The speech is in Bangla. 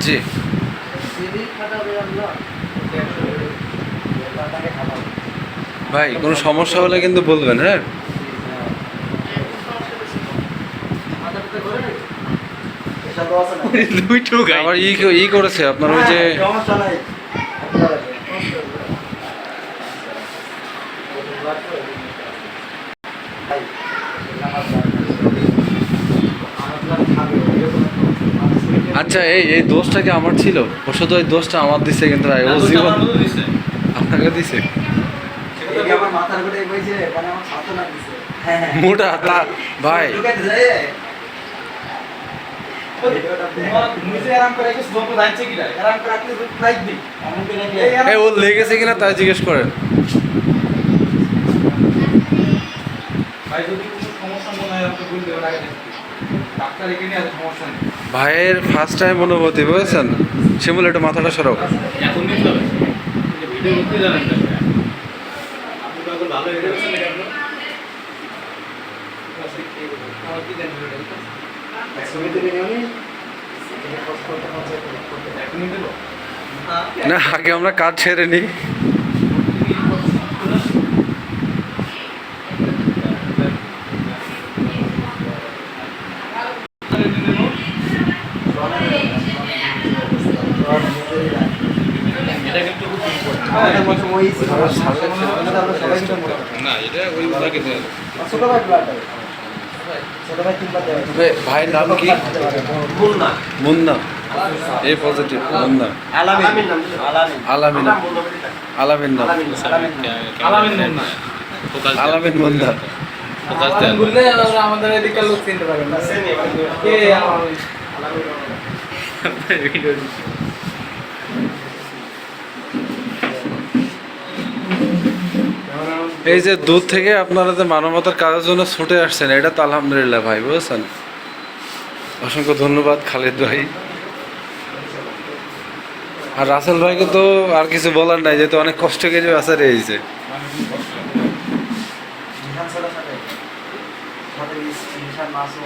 জি। ভাই কোনো সমস্যা হলে কিন্তু বলবেন হ্যাঁ? দুইটো আবার ই ই করেছে আপনার ওই যে আচ্ছা এই এই দোষটা কি আমার ছিল? ওষুধ তো এই দোষটা আমার দিছে কিন্তু ভাই ও জীবন আপনাকে দিছে? মানে হ্যাঁ হ্যাঁ। মোটা তা ভাই। ও লেগেছে কিনা তাই জিজ্ঞেস করেন ভাই যদি কোনো সমস্যা মনে হয় আপনি আগে নেই। ভাইয়ের ফার্স্ট টাইম অনুভূতি বুঝেছেন? শিমুল একটু মাথাটা জানেন না আপনি আমরা কাজ ভালো হয়ে গেছেন না কেন আমার কি জানেন ছবি তুলে নিও নি এটা পোস্ট করতে হচ্ছে করতে এখনই দেবো না আগে আমরা কাজ ছেড়ে নিই এটা কিন্তু খুব আমাদের মতো মই ছিল সবাই কিন্তু না এটা ওই লাগে ছোট ভাই ব্লাড ছোট ভাই তিনবার দেওয়া ভাই- ভাইয়ের নাম কি? Munna. Munna. A positive Munna. আলামিন আলামিন। আলামিন। আলামিন নাম। আলামিন আলামিন আলামিন না আলামিন মুন্না। আমাদের এদিকে লোক চিনতে পারবেন না কে আলামিন এই যে দূর থেকে আপনারা যে মানবতার কাজের জন্য ছুটে আসছেন এটা তো আলহামদুলিল্লাহ ভাই বুঝেছেন অসংখ্য ধন্যবাদ খালিদ ভাই আর রাসেল ভাইকে তো আর কিছু বলার নাই যেহেতু অনেক কষ্ট করে সাথে নিশান মাসুম